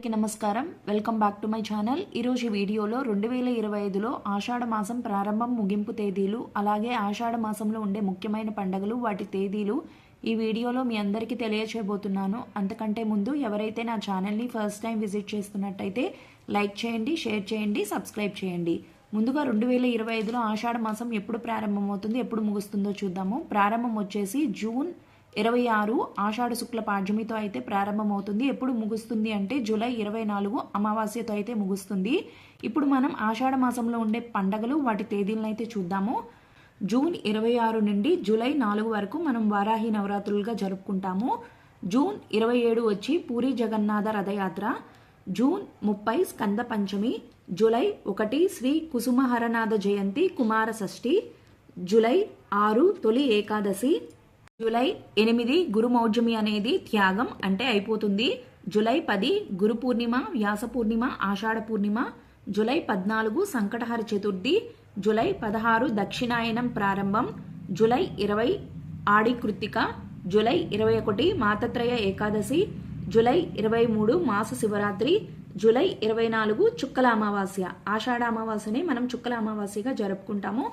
అందరికీ నమస్కారం. Welcome back to my channel. ఈరోజు వీడియోలో రెండు వేల ఇరవై ఐదులో ఆషాఢ మాసం ప్రారంభం ముగింపు తేదీలు అలాగే ఆషాఢ మాసంలో ఉండే ముఖ్యమైన పండుగలు వాటి తేదీలు ఈ వీడియోలో మీ అందరికీ తెలియచేయబోతున్నాను. అంతకంటే ముందు ఎవరైతే నా ఛానల్ని ఫస్ట్ టైం విజిట్ చేస్తున్నట్టయితే లైక్ చేయండి షేర్ చేయండి సబ్స్క్రైబ్ చేయండి. ముందుగా రెండు వేల ఇరవై ఐదులో ఆషాఢ మాసం ఎప్పుడు ప్రారంభమవుతుంది ఎప్పుడు ముగుస్తుందో చూద్దాము. ప్రారంభం వచ్చేసి జూన్ ఇరవై ఆరు ఆషాఢ శుక్ల పాడ్యమితో అయితే ప్రారంభమవుతుంది. ఎప్పుడు ముగుస్తుంది అంటే జూలై ఇరవై నాలుగు అమావాస్యతో అయితే ముగుస్తుంది. ఇప్పుడు మనం ఆషాఢ మాసంలో ఉండే పండగలు వాటి తేదీలను అయితే చూద్దాము. జూన్ ఇరవై ఆరు నుండి జూలై నాలుగు వరకు మనం వారాహి నవరాత్రులుగా జరుపుకుంటాము. జూన్ ఇరవై ఏడు వచ్చి పూరి జగన్నాథ రథయాత్ర. జూన్ ముప్పై స్కంద పంచమి. జూలై ఒకటి శ్రీ కుసుమహరనాథ జయంతి కుమార షష్ఠి. జూలై ఆరు తొలి ఏకాదశి. జూలై ఎనిమిది గురుమౌఢ్యమి అనేది త్యాగం అంటే అయిపోతుంది. జూలై పది గురు పూర్ణిమ వ్యాస పూర్ణిమ ఆషాఢ పూర్ణిమ జూలై పద్నాలుగు సంకటహర చతుర్థి జూలై పదహారు దక్షిణాయనం ప్రారంభం జూలై ఇరవై ఆడి కృత్తిక జూలై ఇరవై ఒకటి మాతత్రయ ఏకాదశి జూలై ఇరవై మూడు మాస శివరాత్రి జూలై ఇరవై నాలుగు చుక్కల అమావాస్య. ఆషాఢ అమావాస్యని మనం చుక్కల అమావాస్యగా జరుపుకుంటాము.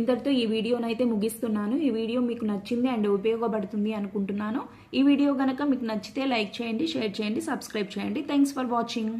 ఇంతటితో ఈ వీడియోనైతే ముగిస్తున్నాను. ఈ వీడియో మీకు నచ్చింది అండ్ ఉపయోగపడుతుంది అనుకుంటున్నాను. ఈ వీడియో కనుక మీకు నచ్చితే లైక్ చేయండి షేర్ చేయండి సబ్స్క్రైబ్ చేయండి. Thanks for watching